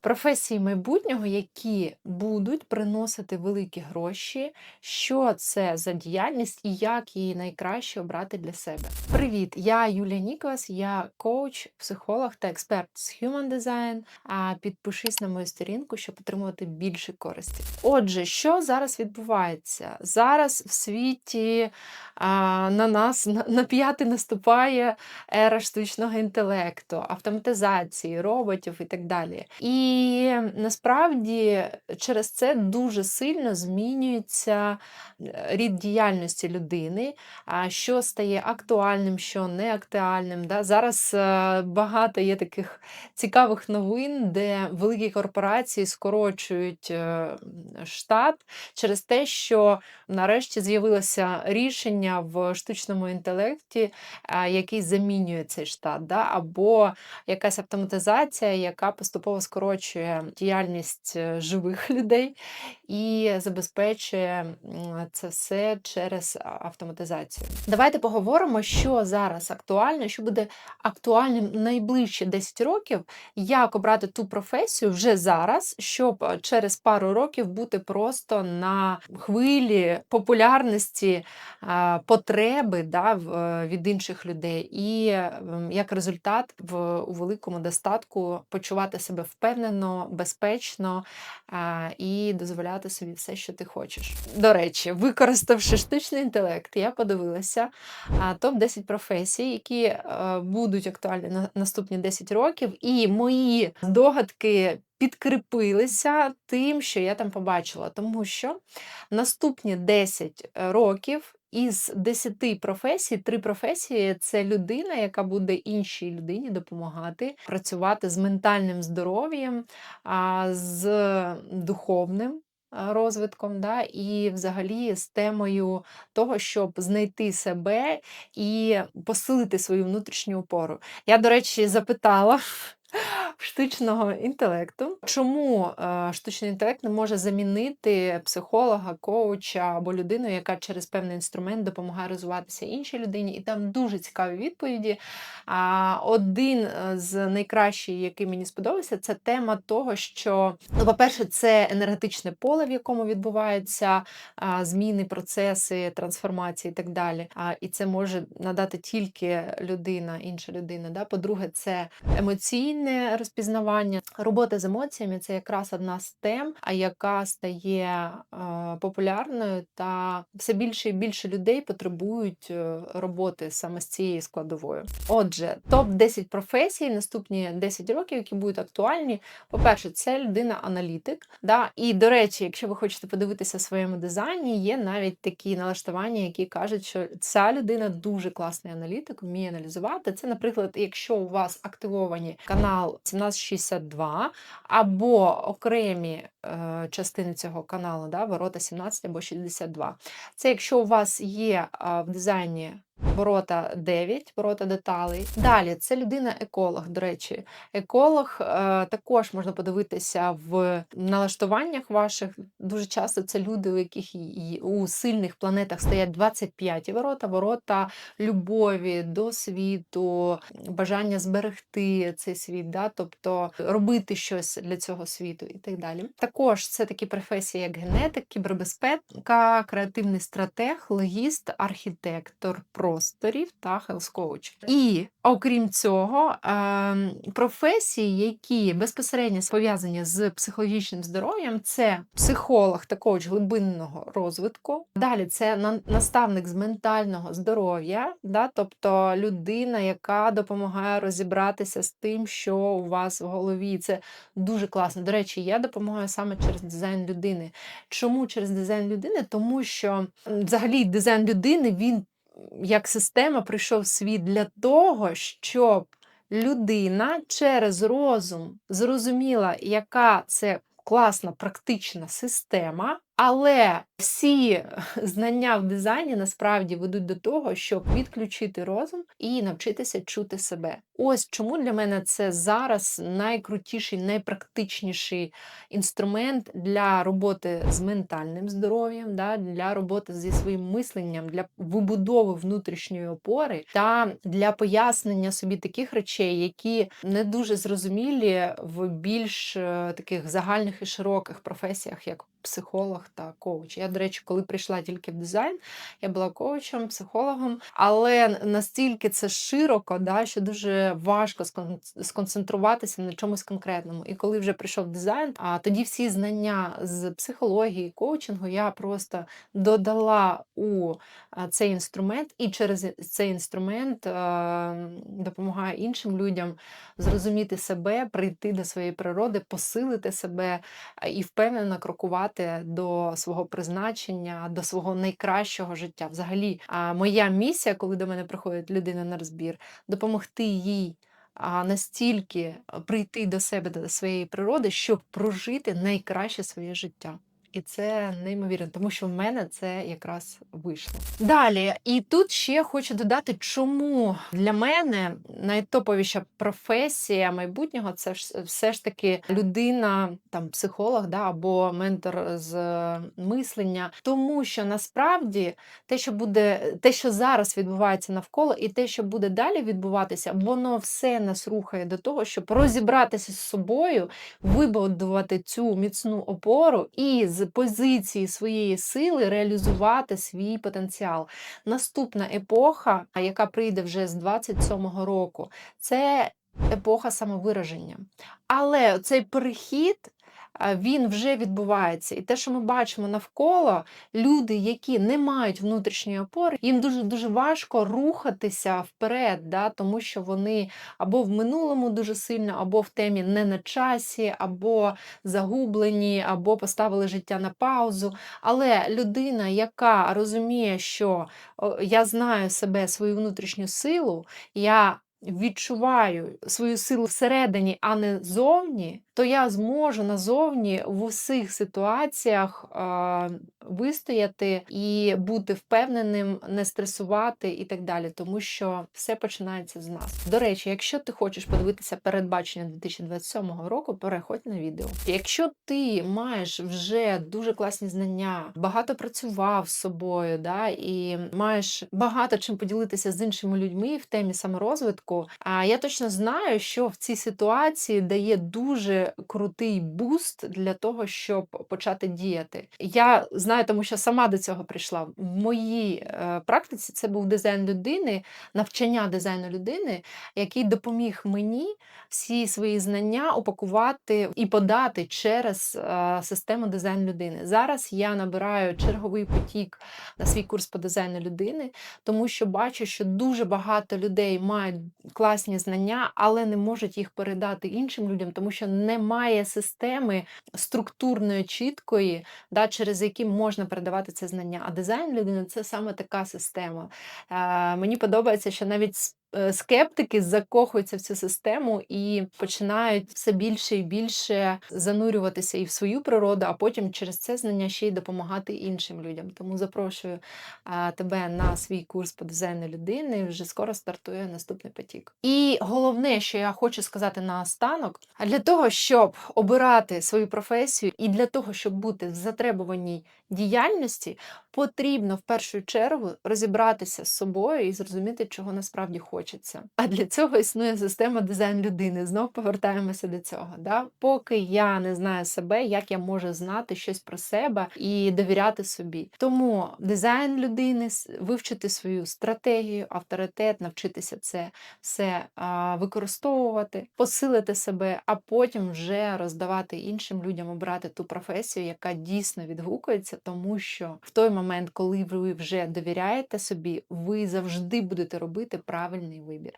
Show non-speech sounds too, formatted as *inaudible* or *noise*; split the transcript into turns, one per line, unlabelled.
Професії майбутнього, які будуть приносити великі гроші, що це за діяльність і як її найкраще обрати для себе. Привіт! Я Юлія Ніколас, я коуч, психолог та експерт з Human Design. А підпишись на мою сторінку, щоб отримувати більше користі. Отже, що зараз відбувається? Зараз в світі а, на нас на, на п'яти наступає ера штучного інтелекту, автоматизації, роботів і так далі. І насправді через це дуже сильно змінюється е, рід діяльності людини, що стає актуальним, що не актуальним. Да? Зараз е, багато є таких цікавих новин, де великі корпорації скорочують е, штат через те, що нарешті з'явилося рішення в штучному інтелекті, який замінює цей штат, да? або якась автоматизація, яка поступово скорочує діяльність е, живих *laughs* людей і забезпечує це все через автоматизацію. Давайте поговоримо, що зараз актуально, що буде актуальним найближчі 10 років, як обрати ту професію вже зараз, щоб е, через пару років бути просто на хвилі популярності, потреби да, е, від інших людей, і як результат в у великому достатку почувати себе впевнено, безпечно а, і дозволяти собі все, що ти хочеш. До речі, використавши штучний інтелект, я подивилася топ 10 професій, які е, будуть актуальні на наступні 10 років, і мої здогадки підкріпилися тим, що я там побачила, тому що наступні 10 років. Із 10 професій, три професії це людина, яка буде іншій людині допомагати працювати з ментальним здоров'ям, з духовним розвитком, да, і взагалі з темою того, щоб знайти себе і посилити свою внутрішню опору. Я, до речі, запитала штучного інтелекту, чому е, штучний інтелект не може замінити психолога, коуча або людину, яка через певний інструмент допомагає розвиватися іншій людині. І там дуже цікаві відповіді. А один е, з найкращих, який мені сподобався, це тема того, що, ну, по-перше, це енергетичне поле, в якому відбуваються зміни, процеси, трансформації і так далі. І це може надати тільки людина, інша людина. Да? По-друге, це емоційне розпізнавання. Робота з емоціями це якраз одна з тем, а яка стає е, популярною, та все більше і більше людей потребують е, роботи саме з цією складовою. Отже, топ 10 професій, наступні 10 років, які будуть актуальні. По-перше, це людина-аналітик. Да? І, до речі, якщо ви хочете подивитися в своєму дизайні, є навіть такі налаштування, які кажуть, що ця людина дуже класний аналітик, вміє аналізувати. Це, наприклад, якщо у вас активовані канал 1762 або окремі е, частини цього каналу, да, ворота 17 або 62. Це якщо у вас є е, в дизайні Ворота 9, ворота деталей. Далі це людина-еколог. До речі, еколог е, також можна подивитися в налаштуваннях ваших. Дуже часто це люди, у яких і- у сильних планетах стоять 25 ворота, ворота любові до світу, бажання зберегти цей світ, да? тобто робити щось для цього світу і так далі. Також це такі професії, як генетик, кібербезпека, креативний стратег, логіст, архітектор просторів та хелс-коуч. І окрім цього, ем, професії, які безпосередньо пов'язані з психологічним здоров'ям, це психолог та коуч глибинного розвитку. Далі це наставник з ментального здоров'я, да? тобто людина, яка допомагає розібратися з тим, що у вас в голові. Це дуже класно. До речі, я допомагаю саме через дизайн людини. Чому через дизайн людини? Тому що взагалі дизайн людини він як система прийшов в світ для того, щоб людина через розум зрозуміла, яка це класна практична система. Але всі *laughs* знання в дизайні насправді ведуть до того, щоб відключити розум і навчитися чути себе. Ось чому для мене це зараз найкрутіший, найпрактичніший інструмент для роботи з ментальним здоров'ям, да, для роботи зі своїм мисленням, для вибудови внутрішньої опори та для пояснення собі таких речей, які не дуже зрозумілі в більш е, таких загальних і широких професіях, як психолог та коуч. Я, до речі, коли прийшла тільки в дизайн, я була коучем, психологом, але настільки це широко, да, що дуже важко сконцентруватися на чомусь конкретному. І коли вже прийшов дизайн, а тоді всі знання з психології, коучингу я просто додала у цей інструмент, і через цей інструмент допомагаю іншим людям зрозуміти себе, прийти до своєї природи, посилити себе і впевнено крокувати до свого призначення, до свого найкращого життя. Взагалі, а, моя місія, коли до мене приходить людина на розбір, допомогти їй. А настільки прийти до себе, до своєї природи, щоб прожити найкраще своє життя. І це неймовірно, тому що в мене це якраз вийшло. Далі, і тут ще хочу додати, чому для мене найтоповіша професія майбутнього це все ж таки людина, там психолог, да, або ментор з е, мислення. Тому що насправді те, що буде, те, що зараз відбувається навколо, і те, що буде далі відбуватися, воно все нас рухає до того, щоб розібратися з собою, вибудувати цю міцну опору і з позиції своєї сили реалізувати свій потенціал. Наступна епоха, яка прийде вже з 27-го року, це епоха самовираження. Але цей перехід. Він вже відбувається, і те, що ми бачимо навколо, люди, які не мають внутрішньої опори, їм дуже дуже важко рухатися вперед, да, тому що вони або в минулому дуже сильно, або в темі не на часі, або загублені, або поставили життя на паузу. Але людина, яка розуміє, що я знаю себе, свою внутрішню силу, я відчуваю свою силу всередині, а не зовні, то я зможу назовні в усіх ситуаціях а, вистояти і бути впевненим, не стресувати і так далі, тому що все починається з нас. До речі, якщо ти хочеш подивитися передбачення 2027 року, переходь на відео. Якщо ти маєш вже дуже класні знання, багато працював з собою, да, і маєш багато чим поділитися з іншими людьми в темі саморозвитку, а я точно знаю, що в цій ситуації дає дуже крутий буст для того, щоб почати діяти. Я знаю, тому що сама до цього прийшла. В моїй е, практиці це був дизайн людини, навчання дизайну людини, який допоміг мені всі свої знання упакувати і подати через е, систему дизайн людини. Зараз я набираю черговий потік на свій курс по дизайну людини, тому що бачу, що дуже багато людей мають класні знання, але не можуть їх передати іншим людям, тому що немає системи структурної, чіткої, да, через які можна передавати це знання. А дизайн людини це саме така система. Е, мені подобається, що навіть скептики закохуються в цю систему і починають все більше і більше занурюватися і в свою природу, а потім через це знання ще й допомагати іншим людям. Тому запрошую тебе на свій курс по дизайну людини. Вже скоро стартує наступний потік. І головне, що я хочу сказати наостанок, а для того, щоб обирати свою професію, і для того, щоб бути в затребуваній діяльності, потрібно в першу чергу розібратися з собою і зрозуміти, чого насправді хочеться. А для цього існує система дизайн людини. Знов повертаємося до цього. Да? Поки я не знаю себе, як я можу знати щось про себе і довіряти собі. Тому дизайн людини, вивчити свою стратегію, авторитет, навчитися це все використовувати, посилити себе, а потім вже роздавати іншим людям, обрати ту професію, яка дійсно відгукується, тому що в той момент, коли ви вже довіряєте собі, ви завжди будете робити правильний вибір.